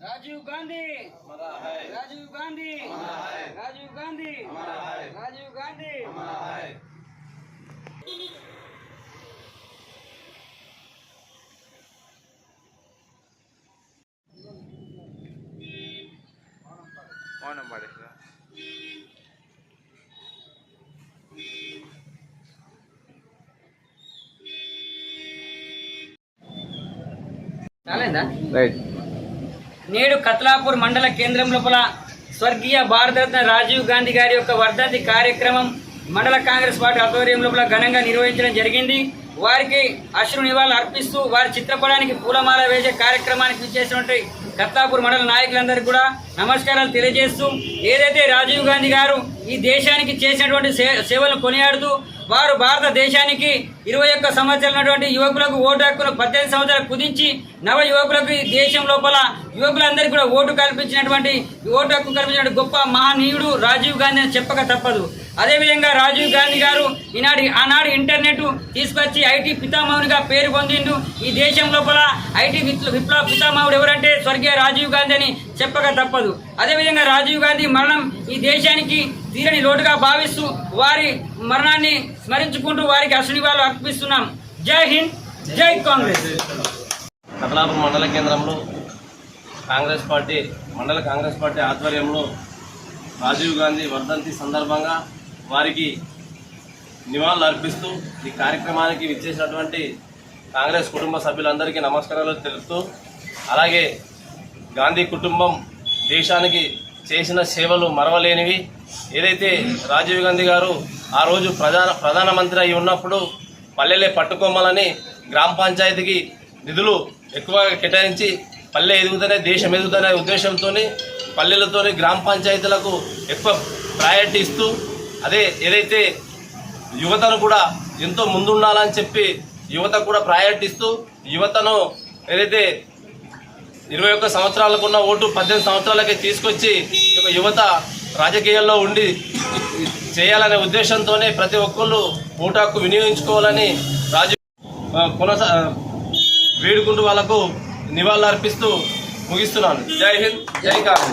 Rajiv Gandhi. Rajiv Gandhi. Rajiv Gandhi. Rajiv Gandhi. Phone number నేడు కత్లాపూర్ మండల కేంద్రం లోపల స్వర్గీయ భారతరత్న రాజీవ్ గాంధీ గారి యొక్క వర్ధంతి కార్యక్రమం మండల కాంగ్రెస్ పార్టీ ఆధ్వర్యం లోపల ఘనంగా నిర్వహించడం జరిగింది. వారికి అశ్రు నివాళులు అర్పిస్తూ వారి చిత్రపటానికి పూలమాల వేసే కార్యక్రమానికి ఇచ్చేసినటువంటి కత్లాపూర్ మండల నాయకులందరికీ కూడా నమస్కారాలు తెలియజేస్తూ ఏదైతే రాజీవ్ గాంధీ గారు ఈ దేశానికి చేసినటువంటి సేవలను కొనియాడుతూ వారు భారతదేశానికి ఇరవై ఒక్క సంవత్సరాలైనటువంటి యువకులకు ఓటు హక్కును పద్దెనిమిది సంవత్సరాలు కుదించి నవ యువకులకు ఈ దేశం లోపల యువకులందరికీ కూడా ఓటు కల్పించినటువంటి ఓటు హక్కు కల్పించినటువంటి గొప్ప మహనీయుడు రాజీవ్ గాంధీ అని చెప్పక తప్పదు. అదేవిధంగా రాజీవ్ గాంధీ గారు ఈనాడు ఆనాడు ఇంటర్నెట్ తీసుకొచ్చి ఐటీ పితామహునిగా పేరు పొందిండు. ఈ దేశం లోపల ఐటీ విప్లవ పితామహుడు ఎవరంటే స్వర్గీయ రాజీవ్ గాంధీ అని చెప్పక తప్పదు. అదేవిధంగా రాజీవ్ గాంధీ మరణం ఈ దేశానికి తీరని లోటుగా భావిస్తూ వారి మరణాన్ని స్మరించుకుంటూ వారికి అశ్వనివాళులు అర్పిస్తున్నాం. జై హింద్ జై కాంగ్రెస్. కదలాపురం మండల కేంద్రంలో కాంగ్రెస్ పార్టీ మండల కాంగ్రెస్ పార్టీ ఆధ్వర్యంలో రాజీవ్ గాంధీ వర్ధంతి సందర్భంగా వారికి నివాళులు అర్పిస్తూ ఈ కార్యక్రమానికి విచ్చేసినటువంటి కాంగ్రెస్ కుటుంబ సభ్యులందరికీ నమస్కారాలు తెలుపుతూ అలాగే గాంధీ కుటుంబం దేశానికి చేసిన సేవలు మరవలేనివి. ఏదైతే రాజీవ్ గాంధీ గారు ఆ రోజు ప్రధాన ప్రధానమంత్రి అయి ఉన్నప్పుడు పల్లెలే పట్టుకోమలని గ్రామ పంచాయతీకి నిధులు ఎక్కువగా కేటాయించి పల్లె ఎదుగుతూనే దేశం ఎదుగుతనే ఉద్దేశంతో పల్లెలతో గ్రామ పంచాయతీలకు ఎక్కువ ప్రయారిటీ ఇస్తూ అదే ఏదైతే యువతను కూడా ఎంతో ముందుండాలని చెప్పి యువత కూడా ప్రయారిటీ ఇస్తూ యువతను ఏదైతే ఇరవై ఒక్క సంవత్సరాలకు ఉన్న ఓటు పద్దెనిమిది సంవత్సరాలకి తీసుకొచ్చి యువత రాజకీయాల్లో ఉండి చేయాలనే ఉద్దేశంతోనే ప్రతి ఒక్కళ్ళు ఓటాకు వినియోగించుకోవాలని రాజు కొనసా వేడుకుంటూ వాళ్ళకు నివాళులు అర్పిస్తూ ముగిస్తున్నాను. జై హింద్ జై కాంగ్రెస్